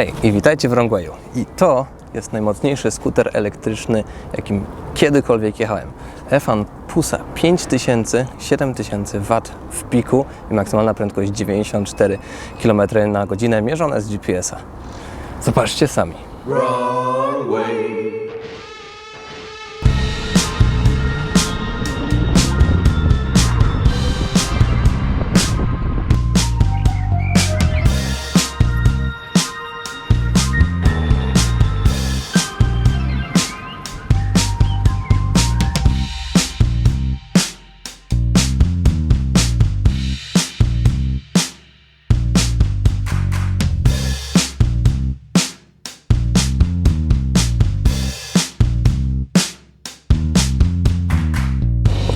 Hej i witajcie w Wrongwayu. I to jest najmocniejszy skuter elektryczny, jakim kiedykolwiek jechałem. Efan Pusa 5000, 7000 W w piku i maksymalna prędkość 94 km na godzinę mierzone z GPS-a. Zobaczcie sami.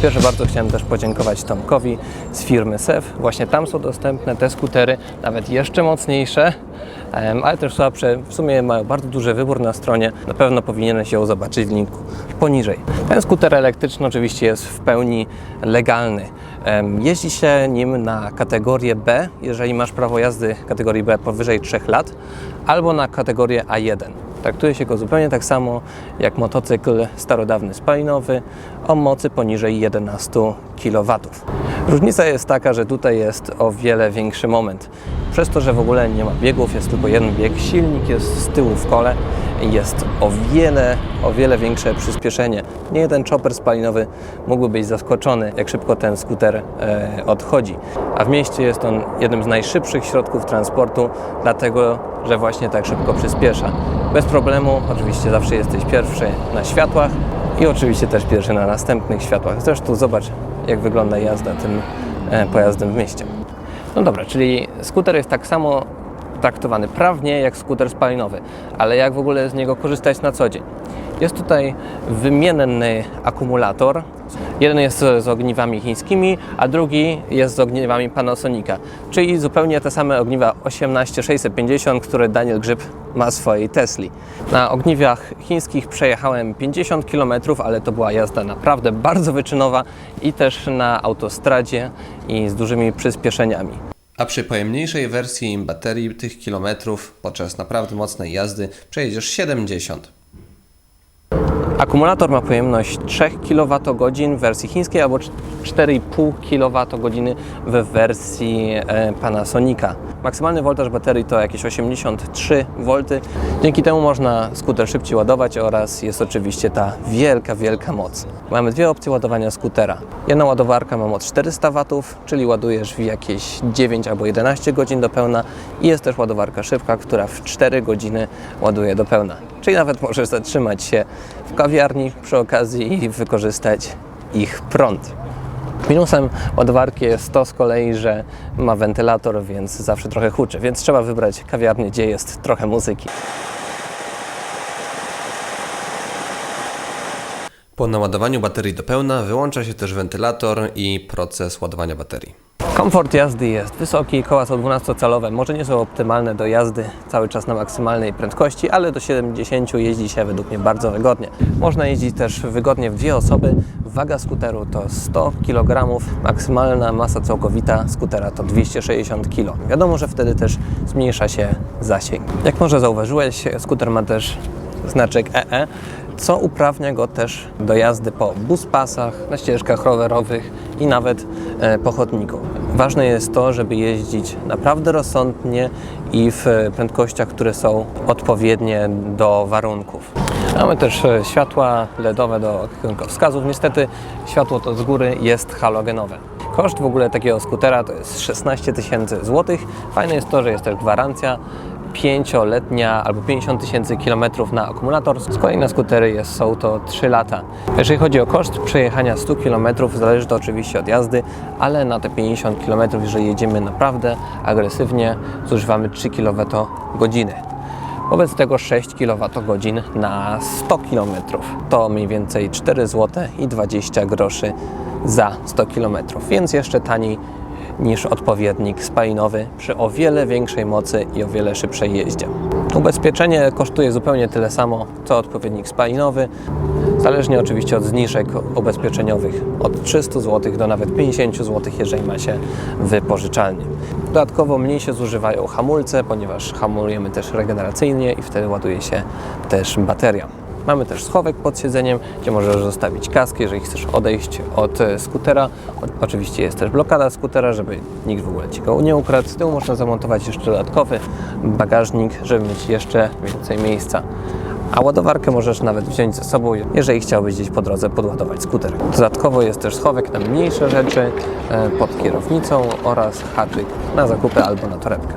Pierwsze bardzo chciałem też podziękować Tomkowi z firmy SEF. Właśnie tam są dostępne te skutery, nawet jeszcze mocniejsze, ale też słabsze. W sumie mają bardzo duży wybór na stronie. Na pewno powinieneś ją zobaczyć w linku poniżej. Ten skuter elektryczny oczywiście jest w pełni legalny. Jeździ się nim na kategorię B, jeżeli masz prawo jazdy kategorii B powyżej 3 lat, albo na kategorię A1. Traktuje się go zupełnie tak samo jak motocykl starodawny spalinowy o mocy poniżej 11 kW. Różnica jest taka, że tutaj jest o wiele większy moment. Przez to, że w ogóle nie ma biegów, jest tylko jeden bieg, silnik jest z tyłu w kole i jest o wiele, o wiele większe przyspieszenie. Nie jeden chopper spalinowy mógłby być zaskoczony, jak szybko ten skuter e, odchodzi. A w mieście jest on jednym z najszybszych środków transportu, dlatego że właśnie tak szybko przyspiesza. Bez problemu, oczywiście zawsze jesteś pierwszy na światłach i oczywiście też pierwszy na następnych światłach. Zresztą zobacz, jak wygląda jazda tym e, pojazdem w mieście. No dobra, czyli skuter jest tak samo traktowany prawnie jak skuter spalinowy, ale jak w ogóle z niego korzystać na co dzień? Jest tutaj wymienny akumulator. Jeden jest z ogniwami chińskimi, a drugi jest z ogniwami Panasonica, czyli zupełnie te same ogniwa 18650, które Daniel Grzyb ma swojej Tesli. Na ogniwach chińskich przejechałem 50 km, ale to była jazda naprawdę bardzo wyczynowa i też na autostradzie i z dużymi przyspieszeniami. A przy pojemniejszej wersji baterii tych kilometrów podczas naprawdę mocnej jazdy przejedziesz 70. Akumulator ma pojemność 3 kWh w wersji chińskiej albo 4,5 kWh w wersji e, Panasonica. Maksymalny voltaż baterii to jakieś 83 V. Dzięki temu można skuter szybciej ładować oraz jest oczywiście ta wielka, wielka moc. Mamy dwie opcje ładowania skutera. Jedna ładowarka ma moc 400 W, czyli ładujesz w jakieś 9 albo 11 godzin do pełna i jest też ładowarka szybka, która w 4 godziny ładuje do pełna. Czyli nawet możesz zatrzymać się w kawiarni przy okazji i wykorzystać ich prąd. Minusem ładowarki jest to z kolei, że ma wentylator, więc zawsze trochę huczy, więc trzeba wybrać kawiarnię, gdzie jest trochę muzyki. Po naładowaniu baterii do pełna wyłącza się też wentylator i proces ładowania baterii. Komfort jazdy jest wysoki, koła są 12-calowe, może nie są optymalne do jazdy cały czas na maksymalnej prędkości, ale do 70 jeździ się według mnie bardzo wygodnie. Można jeździć też wygodnie w dwie osoby. Waga skuteru to 100 kg, maksymalna masa całkowita skutera to 260 kg. Wiadomo, że wtedy też zmniejsza się zasięg. Jak może zauważyłeś, skuter ma też znaczek EE, co uprawnia go też do jazdy po buspasach, na ścieżkach rowerowych i nawet e, po chodniku. Ważne jest to, żeby jeździć naprawdę rozsądnie i w prędkościach, które są odpowiednie do warunków. Mamy też e, światła LEDowe do kierunkowskazów. Niestety światło to z góry jest halogenowe. Koszt w ogóle takiego skutera to jest 16 tysięcy złotych. Fajne jest to, że jest też gwarancja pięcioletnia albo 50 tysięcy kilometrów na akumulator. Z kolei na skutery jest, są to 3 lata. Jeżeli chodzi o koszt przejechania 100 kilometrów, zależy to oczywiście od jazdy, ale na te 50 kilometrów, jeżeli jedziemy naprawdę agresywnie, zużywamy 3 kWh. Wobec tego 6 kWh na 100 km to mniej więcej 4 zł i 20 groszy za 100 km, więc jeszcze taniej niż odpowiednik spalinowy przy o wiele większej mocy i o wiele szybszej jeździe. Ubezpieczenie kosztuje zupełnie tyle samo, co odpowiednik spalinowy, zależnie oczywiście od zniżek ubezpieczeniowych, od 300 zł do nawet 50 zł, jeżeli ma się wypożyczalnię. Dodatkowo mniej się zużywają hamulce, ponieważ hamulujemy też regeneracyjnie i wtedy ładuje się też bateria. Mamy też schowek pod siedzeniem, gdzie możesz zostawić kask, jeżeli chcesz odejść od e, skutera. Oczywiście jest też blokada skutera, żeby nikt w ogóle Ci go nie ukradł. Z tyłu można zamontować jeszcze dodatkowy bagażnik, żeby mieć jeszcze więcej miejsca. A ładowarkę możesz nawet wziąć ze sobą, jeżeli chciałbyś gdzieś po drodze podładować skuter. Dodatkowo jest też schowek na mniejsze rzeczy e, pod kierownicą oraz haczyk na zakupy albo na torebkę.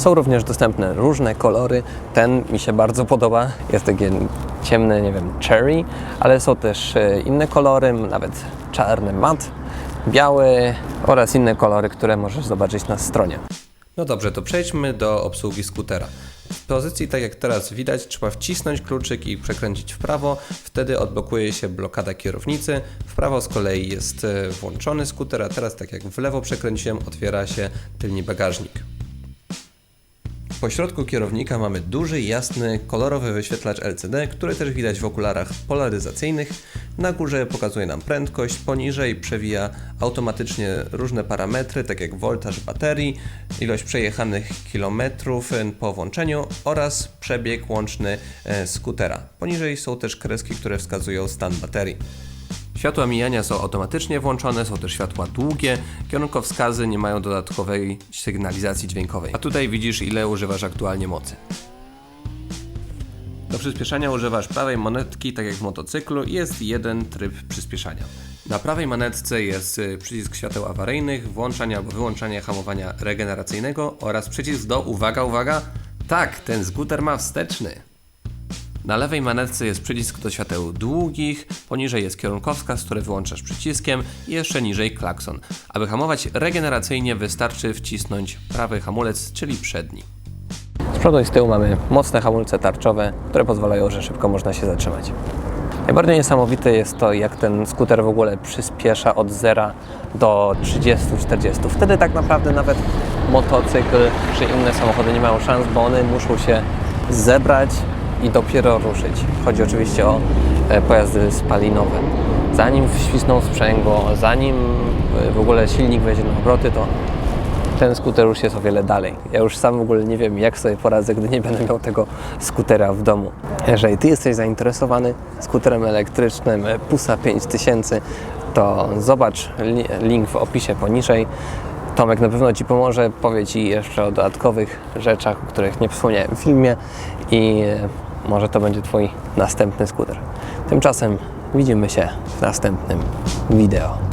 Są również dostępne różne kolory. Ten mi się bardzo podoba. Jest takie ciemne, nie wiem, cherry, ale są też e, inne kolory, nawet czarny mat, biały oraz inne kolory, które możesz zobaczyć na stronie. No dobrze, to przejdźmy do obsługi skutera. W pozycji, tak jak teraz widać, trzeba wcisnąć kluczyk i przekręcić w prawo, wtedy odblokuje się blokada kierownicy. W prawo z kolei jest e, włączony skuter, a teraz tak jak w lewo przekręciłem, otwiera się tylny bagażnik. Po środku kierownika mamy duży, jasny, kolorowy wyświetlacz LCD, który też widać w okularach polaryzacyjnych. Na górze pokazuje nam prędkość, poniżej przewija automatycznie różne parametry, tak jak voltaż baterii, ilość przejechanych kilometrów e, po włączeniu oraz przebieg łączny e, skutera. Poniżej są też kreski, które wskazują stan baterii. Światła mijania są automatycznie włączone, są też światła długie, kierunkowskazy nie mają dodatkowej sygnalizacji dźwiękowej. A tutaj widzisz ile używasz aktualnie mocy. Do przyspieszania używasz prawej monetki, tak jak w motocyklu, i jest jeden tryb przyspieszania. Na prawej manetce jest y, przycisk świateł awaryjnych, włączania albo wyłączania hamowania regeneracyjnego oraz przycisk do, uwaga, uwaga, tak, ten skuter ma wsteczny. Na lewej manetce jest przycisk do świateł długich, poniżej jest kierunkowskaz, który wyłączasz przyciskiem i jeszcze niżej klakson. Aby hamować regeneracyjnie wystarczy wcisnąć prawy hamulec, czyli przedni. Z przodu i z tyłu mamy mocne hamulce tarczowe, które pozwalają, że szybko można się zatrzymać. Najbardziej niesamowite jest to, jak ten skuter w ogóle przyspiesza od 0 do 30-40. Wtedy tak naprawdę nawet motocykl czy inne samochody nie mają szans, bo one muszą się zebrać i dopiero ruszyć. Chodzi oczywiście o e, pojazdy spalinowe. Zanim świsną sprzęgło, zanim e, w ogóle silnik wejdzie na obroty, to ten skuter już jest o wiele dalej. Ja już sam w ogóle nie wiem, jak sobie poradzę, gdy nie będę miał tego skutera w domu. Jeżeli Ty jesteś zainteresowany skuterem elektrycznym Pusa 5000, to zobacz li- link w opisie poniżej. Tomek na pewno Ci pomoże, powie Ci jeszcze o dodatkowych rzeczach, o których nie wspomniałem w filmie i e, może to będzie Twój następny skuter. Tymczasem widzimy się w następnym wideo.